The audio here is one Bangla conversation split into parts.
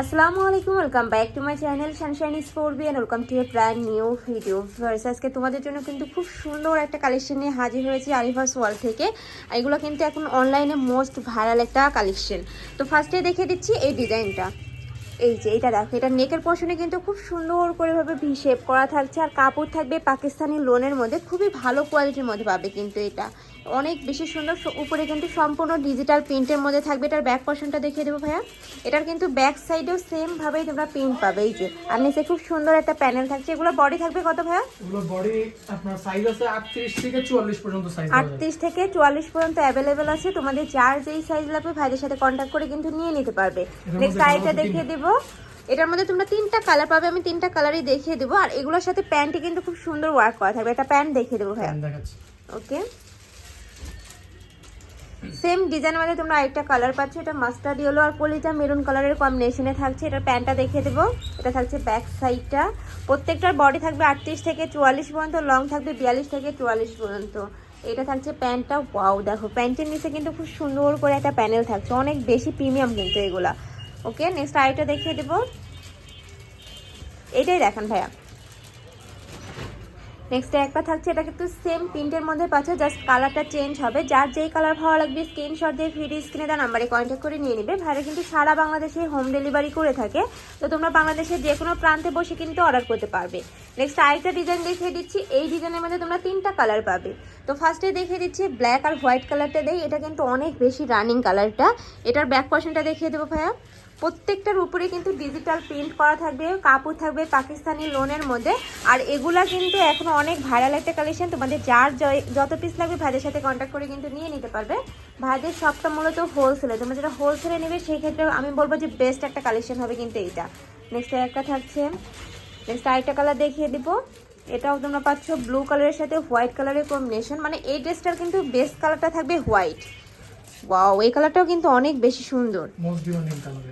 আসসালামু আলাইকুম welcome back to my channel Sunshine four B and welcome to a brand new video first আজকে তোমাদের জন্য কিন্তু খুব সুন্দর একটা কালেকশন নিয়ে হাজির হয়েছি আলিভার্স ওয়ার্ল্ড থেকে। এগুলো কিন্তু এখন অনলাইনে মোস্ট ভাইরাল একটা কালেকশন তো ফার্স্টে দেখে দিচ্ছি এই ডিজাইনটা এই যে এটা দেখো এটা নেকের পোর্শনে কিন্তু খুব সুন্দর করে ভাবে ভি শেপ করা থাকছে। আর কাপড় থাকবে পাকিস্তানি লোনের মধ্যে। খুবই ভালো কোয়ালিটির মধ্যে পাবে কিন্তু এটা। অনেক বেশি সুন্দর উপরে কিন্তু সম্পূর্ণ ডিজিটাল প্রিন্টের মধ্যে থাকবে। এটার ব্যাক পোর্শনটা দেখিয়ে দেবো ভাইয়া। এটার কিন্তু ব্যাক সাইডেও সেম ভাবেই তোমরা প্রিন্ট পাবে। এই যে আর নিচে খুব সুন্দর একটা প্যানেল থাকছে। এগুলো বডি থাকবে কত ভাইয়া? এগুলো বডি আপনার সাইজ আছে 38 থেকে 44 পর্যন্ত সাইজ আটত্রিশ থেকে চুয়াল্লিশ পর্যন্ত অ্যাভেলেবেল আছে। তোমাদের যার যেই সাইজ লাগবে ভাইদের সাথে কন্ট্যাক্ট করে কিন্তু নিয়ে নিতে পারবে। নেক্সট আইটা দেখিয়ে দিব। এটার মধ্যে তোমরা তিনটা কালার পাবে আমি তিনটা কালারই দেখিয়ে দেবো। আর এগুলোর সাথে প্যান্টে কিন্তু খুব সুন্দর ওয়ার্ক করা থাকবে। এটা প্যান্ট দেখিয়ে দেবো ভাইয়া। ওকে সেম ডিজাইন মধ্যে তোমরা আরেকটা কালার পাচ্ছ। এটা মাস্টার্ড ইয়েলো আর কলিজা মেরুন কালারের কম্বিনেশনে থাকছে। এটার প্যান্টটা দেখিয়ে দেবো। এটা থাকছে ব্যাক সাইডটা প্রত্যেকটার বডি থাকবে আটত্রিশ থেকে চুয়াল্লিশ পর্যন্ত লং থাকবে বিয়াল্লিশ থেকে চুয়াল্লিশ পর্যন্ত। এটা থাকছে প্যান্টটা ওয়াও দেখো। প্যান্টের নিচে কিন্তু খুব সুন্দর করে একটা প্যানেল থাকছে। অনেক বেশি প্রিমিয়াম কিন্তু এগুলা। ওকে নেক্সট আরেকটা দেখিয়ে দেবো। এটাই দেখান ভাইয়া। নেক্সট একটা থাকছে এটা কিন্তু সেম প্রিন্টের মধ্যে পাচ্ছে জাস্ট কালারটা চেঞ্জ হবে। যার যেই কালার ভালো লাগবে স্ক্রিনশট দিয়ে ভিডিও স্ক্রিনে দেওয়া নাম্বারে কন্ট্যাক্ট করে নিয়ে নেবে। ভাইরা কিন্তু সারা বাংলাদেশে হোম ডেলিভারি করে থাকে। তো তোমরা বাংলাদেশের যে কোনো প্রান্তে বসে কিন্তু অর্ডার করতে পারবে। নেক্সট আরেকটা ডিজাইন দেখিয়ে দিচ্ছি। এই ডিজাইনের মধ্যে তোমরা তিনটা কালার পাবে। তো ফার্স্টে দেখিয়ে দিচ্ছি ব্ল্যাক আর হোয়াইট কালারটা দেয় এটা কিন্তু অনেক বেশি রানিং কালারটা এটার ব্যাক পোর্শনটা দেখিয়ে দেবো ভাইয়া। প্রত্যেকটার উপরে কিন্তু ডিজিটাল প্রিন্ট করা থাকবে, কাপড় থাকবে পাকিস্তানি লোনের মধ্যে। আর এগুলা কিন্তু এখন অনেক ভাইরাল একটা কালেকশন তোমাদের যার যত পিস লাগবে ভাইদের সাথে কন্ট্যাক্ট করে কিন্তু নিয়ে নিতে পারবে। ভাইদের সবটা মূলত হোলসেলে তোমরা যেটা হোলসেলে নেবে সেই ক্ষেত্রে আমি বলব যে বেস্ট একটা কালেকশন হবে কিন্তু এইটা। নেক্সট একটা থাকছে নেক্সট আরেকটা কালার দেখিয়ে দিব। এটাও তোমরা পাচ্ছ ব্লু কালারের সাথে হোয়াইট কালারের কম্বিনেশন মানে এই ড্রেসটার কিন্তু বেস্ট কালারটা থাকবে হোয়াইট ওয়াও এই কালারটাও কিন্তু অনেক বেশি সুন্দর।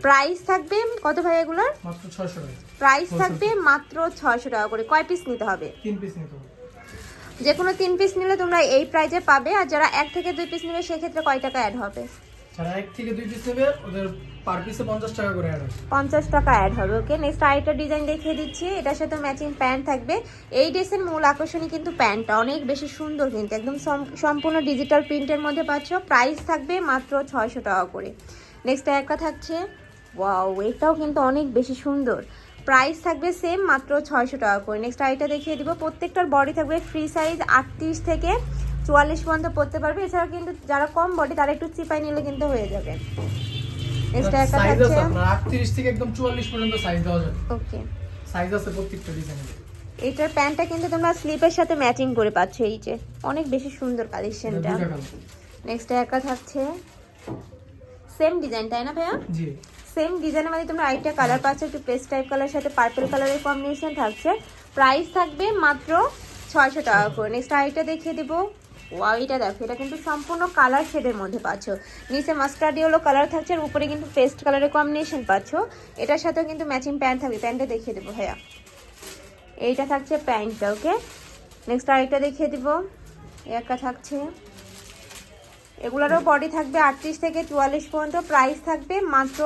প্রাইস থাকবে কত ভাই এগুলোর? মাত্র 600 টাকা। প্রাইস থাকবে মাত্র ছয়শো টাকা করে। কয় পিস নিতে হবে? তিন পিস নিতে হবে। যে কোনো তিন পিস নিলে তোমরা এই প্রাইজে পাবে। আর যারা এক থেকে দুই পিস নিলে সেক্ষেত্রে কয় টাকা অ্যাড হবে? যারা এক থেকে দুই পিস নেবে, ওদের পার পিসে 50 টাকা অ্যাড হবে। ওকে নেক্সট ডিজাইন দেখিয়ে দিচ্ছি, এটার সাথে ম্যাচিং প্যান্ট থাকবে। মূল কিন্তু প্যান্টটা অনেক বেশি সুন্দর কিন্তু, একদম সম্পূর্ণ ডিজিটাল প্রিন্টের মধ্যে পাচ্ছ। প্রাইস থাকবে মাত্র ছয়শো টাকা করে। নেক্সট একটা থাকছে এটাও কিন্তু অনেক বেশি সুন্দর। প্রাইস থাকবে সেম মাত্র ছয়শো টাকা করে। নেক্সট আইটা দেখিয়ে দিব, প্রত্যেকটার বডি থাকবে ফ্রি সাইজ আটত্রিশ থেকে চুয়াল্লিশ পর্যন্ত পড়তে পারবে। এছাড়া কিন্তু যারা কম বডি তারা একটু চিপাই নিলে কিন্তু হয়ে যাবে। নেক্সট একটা আছে থাকছে। আপনার 38 থেকে একদম 44 পর্যন্ত সাইজ দেওয়া যাবে। ওকে। সাইজ আছে প্রত্যেকটা ডিজাইনের এটার প্যান্টটা কিন্তু তোমরা স্লিপের সাথে ম্যাচিং করে পাচ্ছ এই যে। অনেক বেশি সুন্দর কালেকশনটা নেক্সট একটা থাকছে। সেম ডিজাইন তাই না ভাইয়া? জি। সেম ডিজাইনের মধ্যে তোমরা আরেকটা কালার পাচ্ছ একটু পেস্ট টাইপ কালারের সাথে পার্পল কালারের কম্বিনেশন থাকছে। প্রাইস থাকবে মাত্র ছয়শো টাকা করে। নেক্সট আরেকটা দেখিয়ে দেবো। ওয়াও এটা দেখো, এটা কিন্তু সম্পূর্ণ কালার শেডের মধ্যে পাচ্ছ। নিচে মাস্টার্ড হলো কালার থাকছে আর উপরে কিন্তু পেস্ট কালারের কম্বিনেশন পাচ্ছ। এটার সাথেও কিন্তু ম্যাচিং প্যান্ট থাকবে। প্যান্টটা দেখিয়ে দেবো, ভাইয়া। এইটা থাকছে প্যান্টটা ওকে নেক্সট আরেকটা দেখিয়ে দিব। একটা থাকছে। এগুলোরও বডি থাকবে আটত্রিশ থেকে চুয়াল্লিশ পর্যন্ত। প্রাইস থাকবে মাত্র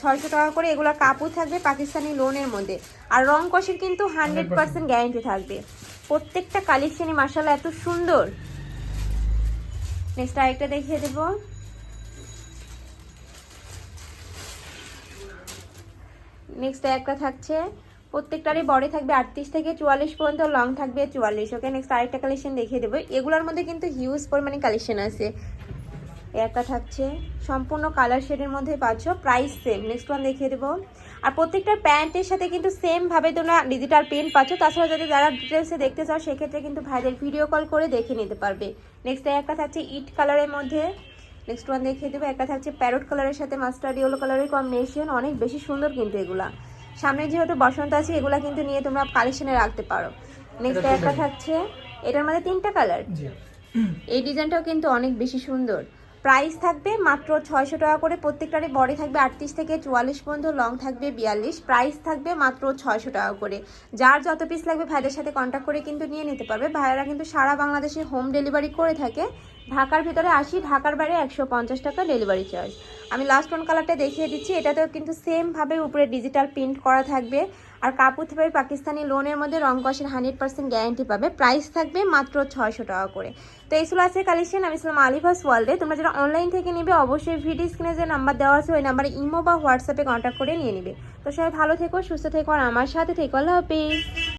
ছয়শো টাকা করে। এগুলোর কাপড় থাকবে পাকিস্তানি লোনের মধ্যে। আর রং কষের কিন্তু হান্ড্রেড পার্সেন্ট গ্যারেন্টি থাকবে। প্রত্যেকটা কালেকশনই মার্শাল এত সুন্দর। নেক্সট আরেকটা দেখিয়ে দেব। নেক্সট একটা থাকছে, প্রত্যেকটারই বডি থাকবে আটত্রিশ থেকে চুয়াল্লিশ পর্যন্ত লং থাকবে চুয়াল্লিশ ওকে নেক্সট আরেকটা কালেকশন দেখিয়ে দেবো। এগুলোর মধ্যে কিন্তু হিউজ পরিমাণে কালেকশন আছে। একটা থাকছে, সম্পূর্ণ কালার শেডের মধ্যে পাচ্ছ প্রাইস সেম নেক্সট ওয়ান দেখিয়ে দেবো। আর প্রত্যেকটা প্যান্টের সাথে কিন্তু সেম ভাবে তোমরা ডিজিটাল প্রিন্ট পাচ্ছ। তাছাড়া যদি যারা ডিটেলসে দেখতে চাও সেক্ষেত্রে কিন্তু ভাইদের ভিডিও কল করে দেখে নিতে পারবে। নেক্সট একটা থাকছে ইট কালারের মধ্যে। নেক্সট ওয়ান দেখিয়ে দেবো। একটা থাকছে প্যারোট কালারের সাথে মাস্টার্ড ইয়েলো কালারের কম্বিনেশন অনেক বেশি সুন্দর কিন্তু এগুলা। সামনে যেহেতু বসন্ত আছে এগুলা কিন্তু নিয়ে তোমরা কালেকশনে রাখতে পারো। নেক্সট একটা থাকছে এটার মধ্যে তিনটা কালার এই ডিজাইনটাও কিন্তু অনেক বেশি সুন্দর। প্রাইস থাকবে মাত্র ছয়শো টাকা করে, প্রত্যেকটারই বডি থাকবে আটত্রিশ থেকে চুয়াল্লিশ পর্যন্ত, লং থাকবে বিয়াল্লিশ, প্রাইস থাকবে মাত্র ছয়শো টাকা করে। যার যত পিস লাগবে ভাইদের সাথে কন্ট্যাক্ট করে কিন্তু নিয়ে নিতে পারবে। ভাইয়েরা কিন্তু সারা বাংলাদেশে হোম ডেলিভারি করে থাকে। ঢাকার ভিতরে আসি, ঢাকার বাইরে একশো পঞ্চাশ টাকা ডেলিভারি চার্জ আমি লাস্ট ওয়ান কালারটা দেখিয়ে দিচ্ছি, এটাতেও কিন্তু সেমভাবে উপরে ডিজিটাল প্রিন্ট করা থাকবে। আর কাপড় থেকে পাকিস্তানি লোনের মধ্যে রং কষের হান্ড্রেড পার্সেন্ট গ্যারেন্টি পাবে। প্রাইস থাকবে মাত্র ছয়শো টাকা করে। তো এই ছিল আজকের কালেকশন আমি ছিলাম আলিভাস ওয়ার্ল্ডে তোমরা যারা অনলাইন থেকে নিবে, অবশ্যই ভিডিও স্ক্রিনে যে নাম্বার দেওয়া আছে, ওই নাম্বারে ইমো বা হোয়াটসঅ্যাপে কন্ট্যাক্ট করে নিয়ে নিবে। তো সবাই ভালো থেকো, সুস্থ থেকো, আর আমার সাথে থেকো। আল্লাহ হাফিজ।